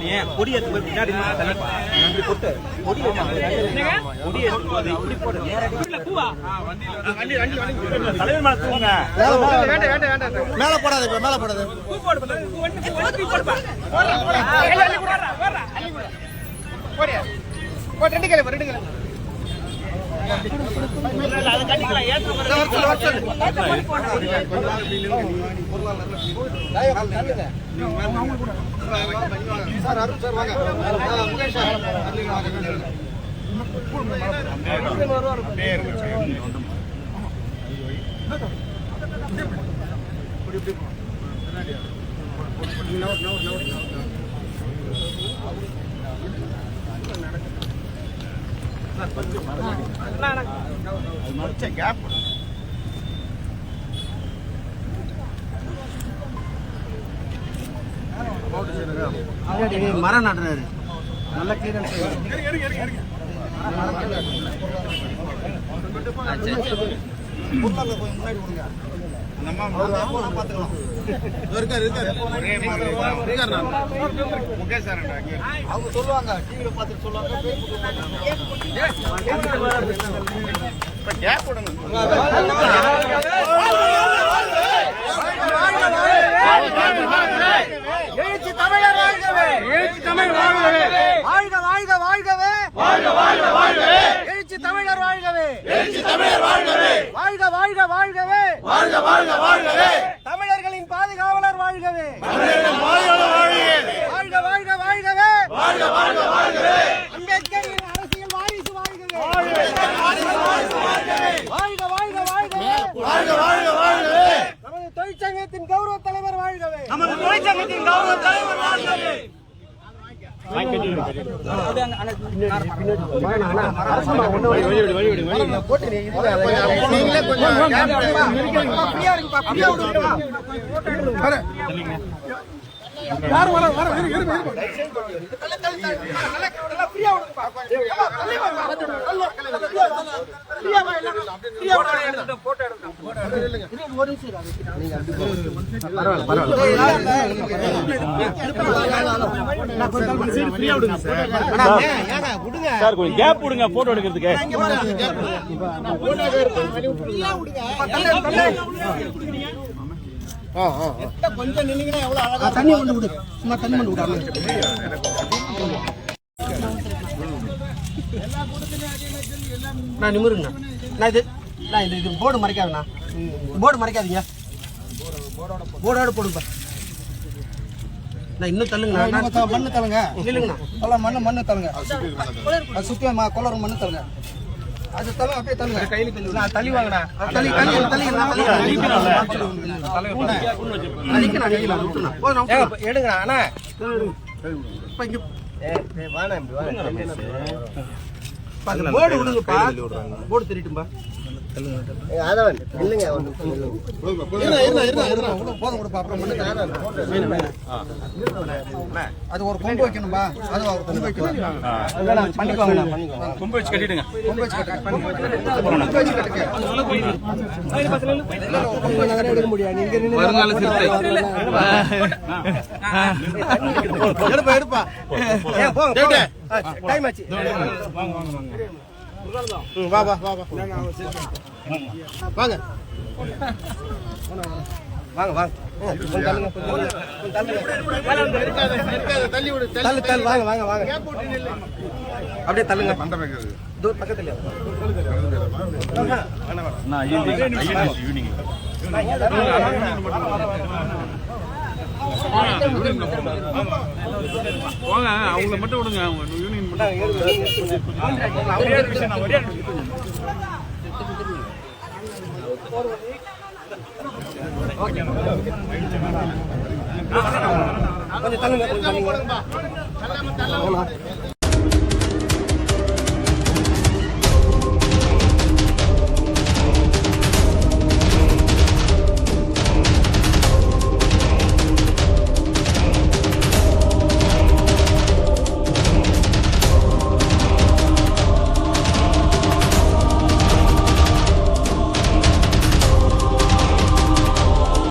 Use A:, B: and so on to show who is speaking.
A: நீ கொடி எடுத்து போய் பின்னாடி. இப்படி போட்டு கொடி எடுத்து கொடி எடுத்து போது இப்படி போட்டு தலைவர் மேல தூங்க
B: மேல போடாது இப்ப மேல போடாது.
A: போடு போடு போடு ரெண்டு கிலோ ரெண்டு கிலோ
B: சார் அருண் சார் வாங்க முகேஷ் சார் அதுலயும் வாங்க. மரம் நடுறாரு நல்ல கிளியரன்ஸ் முன்னாடி கொடுங்க அவங்க சொல்லுவாங்க டிவியில பார்த்துட்டு சொல்லுவாங்க எழுச்சி தமிழர் வாழ்கவே எழுச்சி தமிழ் வாழ்கவே வாழ்க வாழ்க வாழ்கவே வாழ்க வாழ்க வாழ்கவே எழுச்சி தமிழர் வாழ்கவே எழுச்சி தமிழர் வாழ்கவே வாழ்க வாழ்க வாழ்கவே வாழ்க வாழ்க வாழ்கவே. தமிழர்களின் பாதுகாவலர் வாழ்கவே. வாழ்க வாழ்க வாழ்கவே. வாழ்க வாழ்க வாழ்கவே. அம்பேத்கரின் அரசியல் வாரிசு வாழ்கவே. வாழ்க வாழ்க வாழ்கவே. வாழ்க வாழ்க வாழ்கவே. நமது தொழிற்சங்கத்தின் கௌரவ தலைவர் வாழ்கவே.
A: நமது தொழிற்சங்கத்தின் கௌரவ தலைவர் வாழ்கவே
B: நீங்களே கொஞ்சம் ஃப்ரீயா இருக்குப்பா ஃப்ரீயா விடுங்கப்பா யார் வர வர இரு இரு இரு தள்ளி தள்ளி தள்ளி நல்லா நல்லா ஃப்ரீயா விடுங்கப்பா ஏம்மா, தள்ளி வா தள்ளி வாங்க. ஃப்ரீயா வா எல்லாம் ஃப்ரீயா விடுங்க போட்டோ எடுங்க ஒரு
A: சார் கொஞ்சம் கேப் விடுங்க போட்டோ எடுக்கிறதுக்கு
B: கொஞ்சம் நின்னீங்கன்னா எவ்வளவு அழகா தண்ணி கொண்டு விடு சும்மா தண்ணி கொண்டு நான் நிமிருங்கண்ணா. நான் இது நான் இது இது போர்டு மறைக்காதுண்ணா. போர்டு மறைக்காதீங்க. போர்டோட போடுப்பா நான் இன்னும் தள்ளுங்கண்ணா மண்ணு தள்ளுங்க. இல்லைங்கண்ணா. எல்லாம் மண்ணு மண்ணு தள்ளுங்க. அது சுத்தி கொள்ளற மண்ணு தள்ளுங்க. அது தள்ளு அப்படியே தள்ளுங்க. கையில நான் தள்ளி வாங்கடா தள்ளி தள்ளி தள்ளி அடிக்கணும் அடிக்கலாம் விட்டுணும் போதும் எடுங்கண்ணா. அண்ணா. இப்ப இங்க போர்டு விடுங்கப்பா. போர்டு தெரியுட்டும்பா மண்ணு தரேன். அது ஒரு கொம்பு வைக்கணும்பா அது ஒரு கொம்பு வைக்கணும் பண்ணிக்கோங்க
A: கொம்பு வச்சு கட்டிடுங்க
B: கொம்பு வச்சு
A: வருங்கால சிறுத்தை.
B: எடுப்பா எடுப்பா டைம் ஆச்சு ம், வா வா வா வா. வாங்க. வாங்க வாங்க. கொஞ்சம் தள்ளுங்க, தள்ளு தள்ளு வாங்க வாங்க வாங்க. அப்படியே தள்ளுங்க. தூர் பக்கத்துல.
A: போங்க அவங்கள மட்டும் விடுங்க. அவங்க
B: கொஞ்சம் தள்ளுங்க கொஞ்சம் தள்ளுங்க.